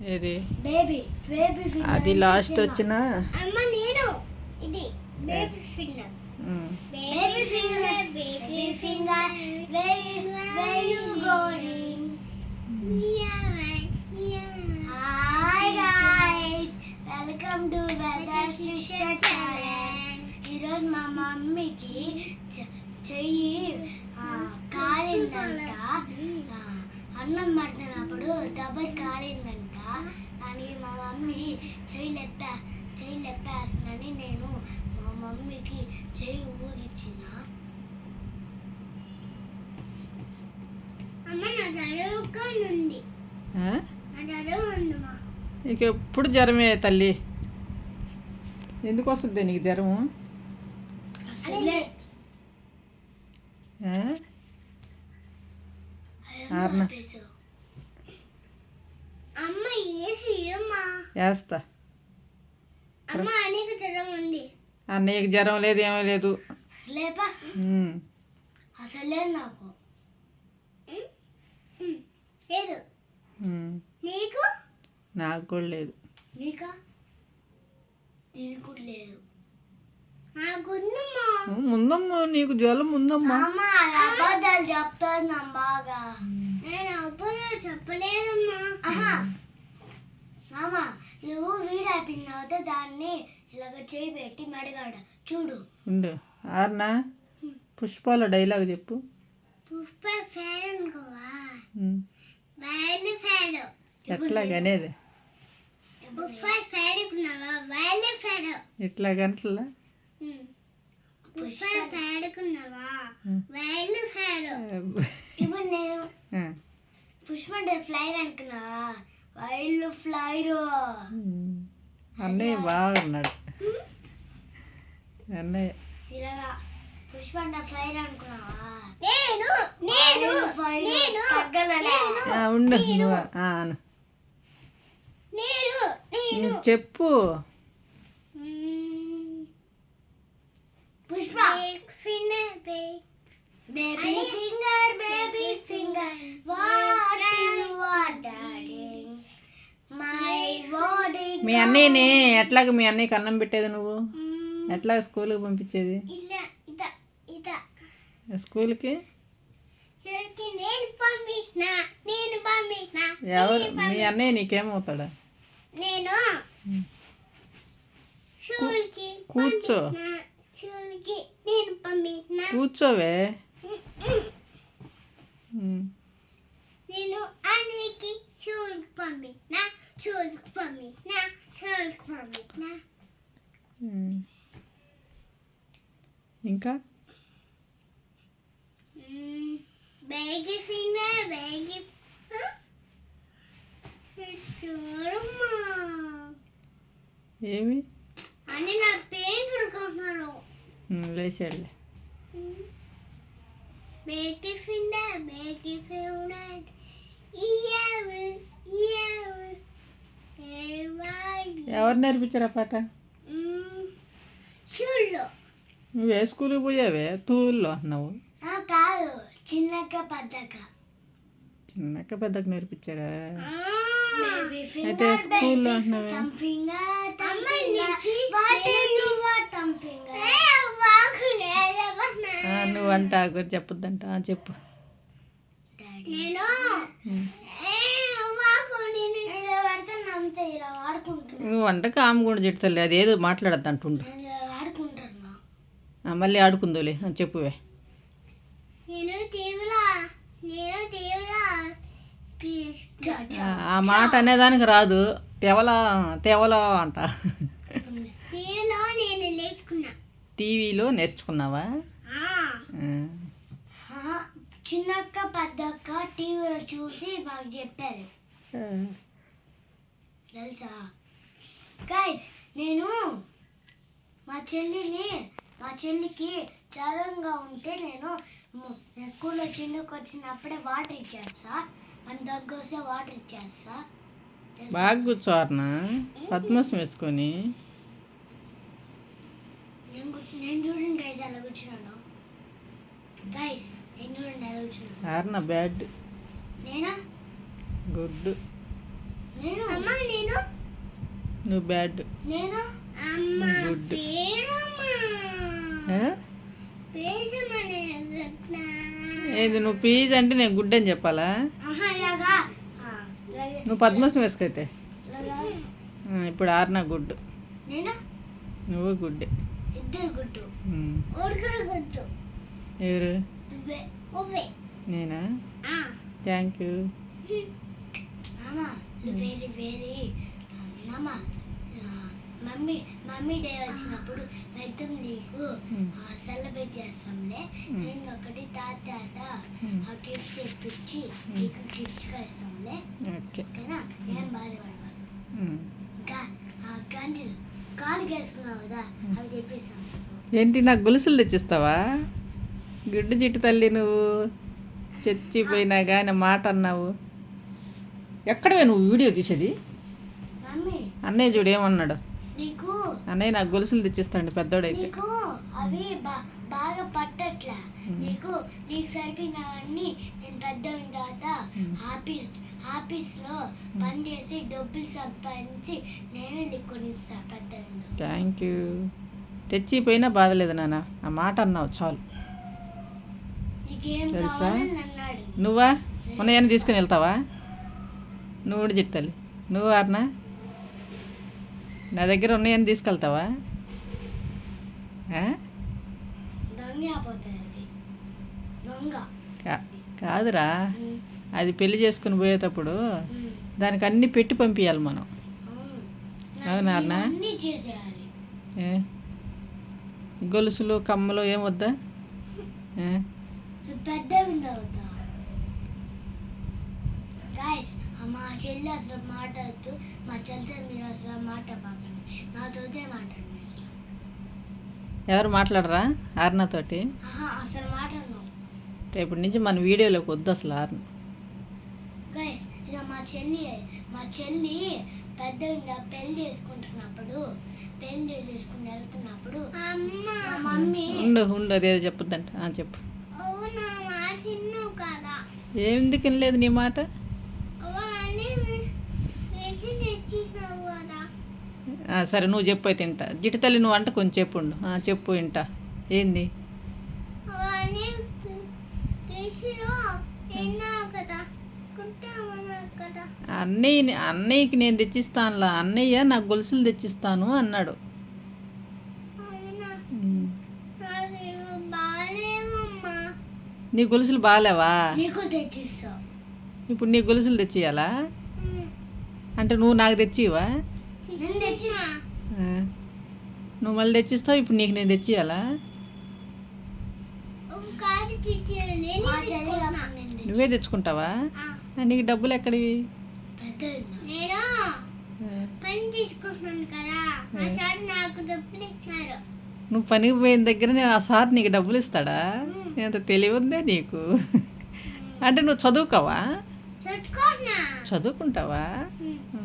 ఏది? Baby baby finger అది last వచ్చిన? అమ్మ నేను ఇది baby finger baby finger baby finger where you going hi guys welcome to weather sister channel ఈరోజు మా మమ్మీకి చెయ్యి ఆ, కాలిందంట. అన్నం పడుతున్నప్పుడు దెబ్బకి కాలిందంట. దానికి మా మమ్మీ చెయ్యి లెప్ప చెయ్యి లెప్పేస్తుందని నేను మా మమ్మీకి చెయ్యి ఊగిచ్చిన. నీకు ఎప్పుడు జ్వరమే తల్లి? ఎందుకు వస్తుంది నీకు జ్వరము? ఆరున. వేస్తా. అన్నయ్యకి జ్వరం లేదు ఏమీ లేదు. నాకు. కూడా లేదు. నీకా? నీకు జ్వరం ఉందమ్మా. చెప్తాను బాగా. నేను చెప్పలేదమ్మా. మామ నువ్వు అయిపోయిన తర్వాత దాన్ని ఇలాగ చేయి పెట్టి మెడగాడ. చూడు. ఉండు. ఆర్నా పుష్పాల డైలాగ్ చెప్పు. Pushpa fan అనుకోవా. Wild fan. ఎట్లాగనేది Pushpa fan అనుకున్నావా? Wild fan. ఇట్లా గంటలా పుష్ప ఫ్యాన్ అనుకున్నావా? Wild fan. ఇప్పుడు నేను పుష్ప ఫ్లైర్ అనుకున్నావా? Wild fire. అన్నయ్య బాగున్నాడు. అన్నయ్య. ఇలాగా పుష్ప ఫ్లైర్ అనుకున్నావా? నేను నేను నేను ఉండు నువ్వు. నేను నువ్వు చెప్పు. Pushpa. Finger baby finger baby finger. What you are doing my body మీ అన్నయ్యని ఎట్లాగ మీ అన్నయ్యకి అన్నం పెట్టేది నువ్వు? ఎట్లా స్కూల్కి పంపించేది? స్కూల్కి? ఎవరు? మీ అన్నయ్య నీకేమవుతాడా? నేను కూర్చో. కూర్చోవే. నేను అన్వికి పంపినా ఉమ్. ఇంకా ఏమి అని నా పేపర్ కొన్నారు finger baby finger ear ear ఏవాయి ఎవరు నేర్పించారు ఆ పాట? నువ్వు ఏ స్కూల్కి పోయావే? తూల్లో అన్నావు. కాదు. చిన్నక్క పెద్దక్క. చిన్నక్క పెద్దకు నేర్పించారా? అయితే స్కూల్లో అంటున్నావే నువ్వు అంట చెప్పొద్దంట. చెప్పు. నేను నువ్వు వంట కాము కూడా చెప్తలే అది ఏదో మాట్లాడద్దు అంటుండు. మళ్ళీ ఆడుకుందోలే ఆ, చెప్పువే. ఆ, మాట అనేదానికి రాదు తెవల తెవల అంట. టీవీలో నేర్చుకున్నావా? చిన్నక్క పెద్దక్క టీవీలో చూసి మాకు చెప్పారు. తెలుసా? గైస్ నేను మా చెల్లిని మా చెల్లికి జ్వరంగా ఉంటే నేను స్కూల్లో చిన్నకు వచ్చినప్పుడే వాటర్ ఇచ్చేస్తా. మన దగ్గర వస్తే వాటర్ ఇచ్చేస్తా? బాగా కూర్చోరనా పద్మసం వేసుకొని. నేను చూడండి గైస్ అలా కూర్చున్నాను. గైస్ నేను చూడండి ఎలా కూర్చున్నాను. బ్యాడ్. నేనా? గుడ్. నువ్వు బ్యాడ్? పేసమనే ఏది నువ్వు పీజ్ అంటే నేను గుడ్ అని చెప్పాలా. నువ్వు పద్మసం వేసుకైతే ఇప్పుడు ఆర్నా గుడ్. నేను? నువ్వు గుడ్. ఎవరు? నేనా? ఆ. Thank you. Very very. ఆ, మమ్మీ మమ్మీ డే వచ్చినప్పుడు పెద్దం నీకు. సెలబ్రేట్ చేస్తాంలే. ఇంకొకటి తాత. ఆ గిఫ్ట్ తెప్పించి నీకు గిఫ్ట్గా ఇస్తాంలే. ఓకే. ఓకేనా? ఏం బాధపడవాలి. ఇంకా ఆ గంజలు కాలుకి వేసుకున్నావు కదా అవి తెప్పిస్తాం. ఏంటి నాకు గొలుసులు తెచ్చిస్తావా? గుడ్డు చిట్టు తల్లి నువ్వు చచ్చిపోయినా కానీ మాట అన్నావు. ఎక్కడవే నువ్వు వీడియో తీసేది? అన్నయ్య చూడు ఏమన్నాడు? నీకు. అన్నయ్య నాకు గొలుసులు తెచ్చిస్తాడు పెద్దోడైతే. నీకు అవి బా- బాగా పట్టట్లా. నీకు నీకు సరిపోయినవన్నీ నేను పెద్ద అయిన తర్వాత ఆఫీస్ ఆఫీస్లో పని చేసి డబ్బులు సంపాదించి నేనే నీకు కొనిస్తా పెద్ద అయిన తర్వాత. థ్యాంక్ యూ తెచ్చిపోయినా బాధలేదు నాన్న. ఆ మాట అన్నావు చాలు. తెలుసా? నువ్వా? ఉన్నాయని తీసుకుని వెళ్తావా? నువ్వు కూడా తల్లి. నువ్వు అర్నా నా దగ్గర ఉన్నాయని తీసుకెళ్తావా? కాదురా. అది పెళ్ళి చేసుకుని పోయేటప్పుడు దానికి అన్ని పెట్టి పంపించాలి మనం. అవును. అన్న? గొలుసులు కమ్మలు ఏం వద్దా? పెద్ద మా చెల్లి అసలు మాట్లాడుతూ మా చెల్లితో మీరు అసలు మాట్లాడకండి నాతోటే మాట్లాడండి అసలు. ఎవరు మాట్లాడరా? ఆర్నాతోటి అసలు మాట్లాడినావు రేపటి నుంచి మన వీడియోలోకి వద్దు అసలు ఆర్న. గైస్ ఇక మా చెల్లి మా చెల్లి పెద్ద పెళ్ళి చేసుకుంటున్నప్పుడు పెళ్ళి చేసుకుని వెళ్తున్నప్పుడు మమ్మీ ఉండు ఉండు అదేదో చెప్పొద్దంట. ఆ, చెప్పు. అవునా మా తిన్నావు కదా? ఎందుకు వినలేదు నీ మాట అవన్నీ వేసి తెచ్చినావు కదా ఆ, సరే నువ్వు చెప్పు అయితే తింటా. జిటి తల్లి నువ్వు అంట కొంచెం చెప్పు ఉండు. ఆ, చెప్పు వింటా. ఏంది? అన్నయ్య అన్నయ్యకి నేను తెచ్చిస్తానులా. అన్నయ్య నాకు గొలుసులు తెచ్చిస్తాను అన్నాడు. నీ గొలుసులు బాగాలేవా ఇప్పుడు నీ గొలుసులు తెచ్చియాలా అంటే నువ్వు నాకు తెచ్చివా? నేను నువ్వు మళ్ళీ తెచ్చిస్తావు ఇప్పుడు నీకు నేను తెచ్చియాలా? నేను నువ్వే తెచ్చుకుంటావా? నీకు డబ్బులు ఎక్కడివి? నేను నువ్వు పనికి పోయిన దగ్గరనే ఆ సార్ నీకు డబ్బులు ఇస్తాడా? ఎంత తెలివి ఉందే నీకు? అంటే నువ్వు చదువుకోవా? చదువుకుంటావా?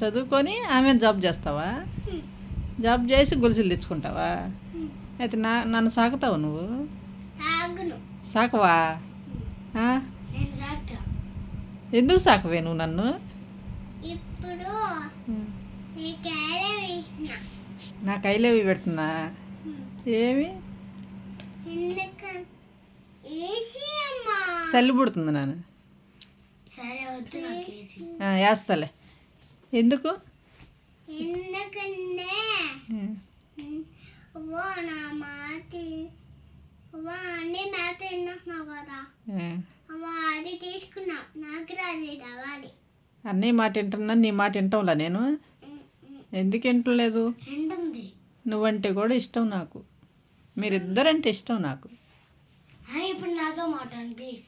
చదువుకొని ఆమె జాబ్ చేస్తావా? జాబ్ చేసి గొలుసులు తెచ్చుకుంటావా? అయితే నా నన్ను సాకుతావు నువ్వు? సాకవా? ఎందుకు సాకవే నువ్వు నన్ను? నీ కైలేవి పెడుతున్నా? ఏమి? చల్లి పుడుతుంది నాన్న. రాదు కావాలి అన్నీ మాట వింటున్నా నీ మాట వింటాంలా నేను? ఎందుకు వింటలేదు? నువ్వంటే కూడా ఇష్టం నాకు. మీరిద్దరంటే ఇష్టం నాకు.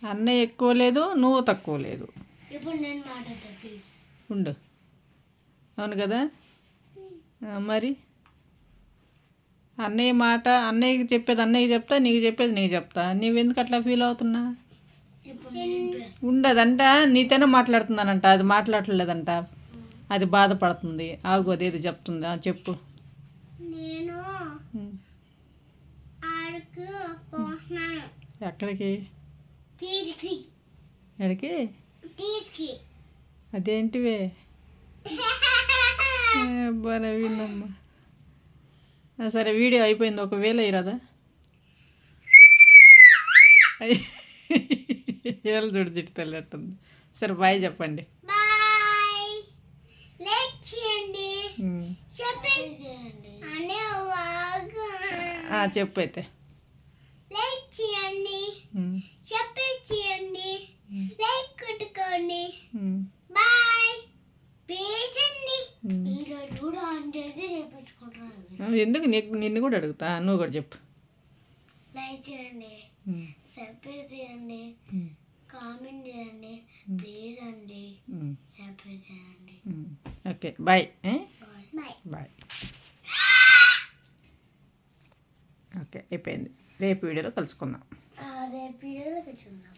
అన్నయ్య ఎక్కువ లేదు నువ్వు తక్కువ లేదు. ఇప్పుడు నేను మాట్లాడతా ప్లీజ్ ఉండు. అవును కదా? మరి? అన్నయ్య మాట అన్నయ్యకి చెప్పేది అన్నయ్యకి చెప్తా నీకు చెప్పేది నీకు చెప్తా. నీవెందుకు అట్లా ఫీల్ అవుతున్నా? ఉండదంట నీతోనే మాట్లాడుతున్నానంట అది మాట్లాడలేదంట అది బాధపడుతుంది. ఆగు అదేదో చెప్తుంది. చెప్పు. నేను ఎక్కడికి? ఎక్కడికి? అదేంటివే? నవ్విందమ్మా ఆ, సరే వీడియో అయిపోయింది. ఒకవేళ ఇరాదా? ఏళ్ళు చూడు జిట్టు తల్లిట్టుంది సరే బాయ్ చెప్పండి. బాయ్. లైక్ చేయండి. ఆ, చెప్పు అయితే. లైక్ చేయండి. బాయ్. ఈరోజు కూడా అంటేది చేపించుకుంటున్నాను ఆ, ఎందుకు నీకు నిన్ను కూడా అడుగుతా? నువ్వు కూడా చెప్పు. లైక్ చేయండి. ఉమ్. సబ్స్క్రైబ్ చేయండి. ఉమ్. కామెంట్ చేయండి. ప్లీజ్ అండి. సబ్స్క్రైబ్ చేయండి. Okay bye? Bye. Bye. Okay అయిపోయింది. రేపు వీడియోలో కలుసుకుందాం. రేపు వీడియోలో కూర్చుందాం